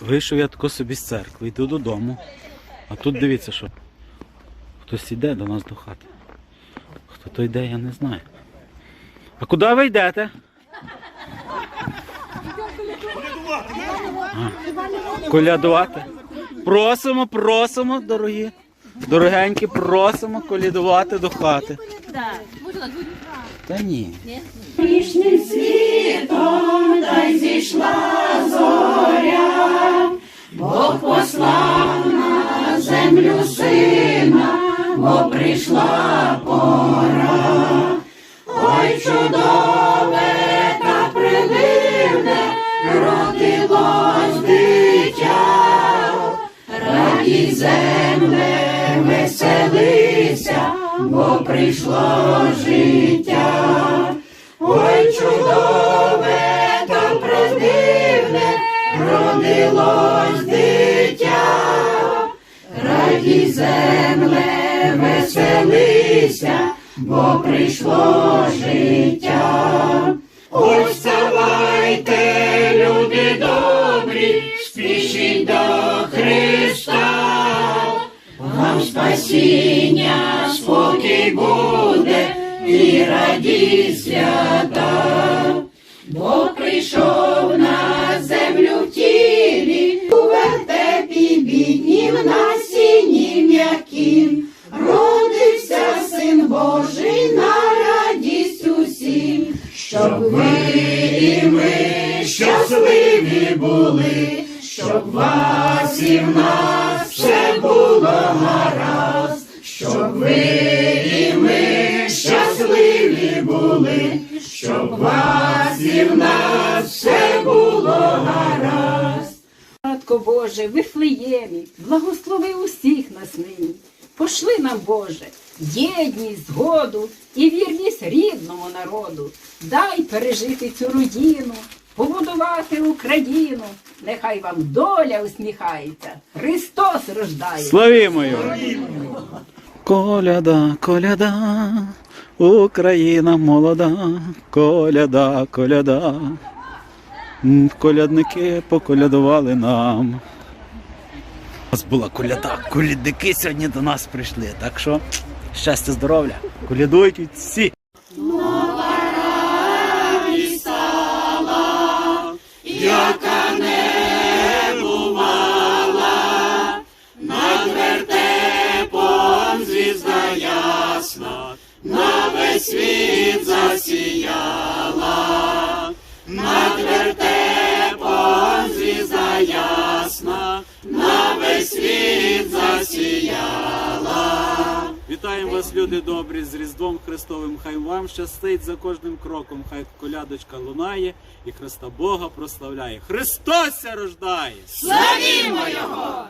Вийшов я тако собі з церкви, йду додому. А тут дивіться, що хтось йде до нас до хати. Хто то йде, я не знаю. А куди ви йдете? Колядувати. Просимо, просимо, дорогі. Дорогенькі, просимо колядувати до хати. Та ні. Грішним світом та й зійшла зоря, Бог послав на землю сина, бо прийшла пора. Ой, чудове та придивне, родилось дитя, радій земле, веселися, бо прийшло життя. Ой, чудове та продивне, родилось дитя, радій земле, веселися, бо прийшло життя. Ой, вставайте, люди добрі, спішіть до Христа, спасіння, спокій буде і радість свята. Бог прийшов на землю в тілі, у вертепі біднім на сіні м'якім. Родився син Божий на радість усім, щоб ви і ми щасливі були, щоб вас і в нас були, щоб вас і в нас все було гаразд. Матко Боже, Вифлеємі, благослови усіх нас нині. Пошли нам, Боже, єдність, згоду і вірність рідному народу. Дай пережити цю родину, побудувати Україну. Нехай вам доля усміхається. Христос рождає. Славімо його! Коляда, коляда, Україна молода, коляда, коляда. Колядники поколядували нам. У нас була коляда, колядники сьогодні до нас прийшли. Так що щастя, здоров'я, колядують всі. Світ засіяла, над вертепом звізда ясна, на весь світ засіяла. Вітаємо вас, люди добрі, з Різдвом Христовим. Хай вам щастить за кожним кроком. Хай колядочка лунає і Христа Бога прославляє. Христос рождає! Славімо його!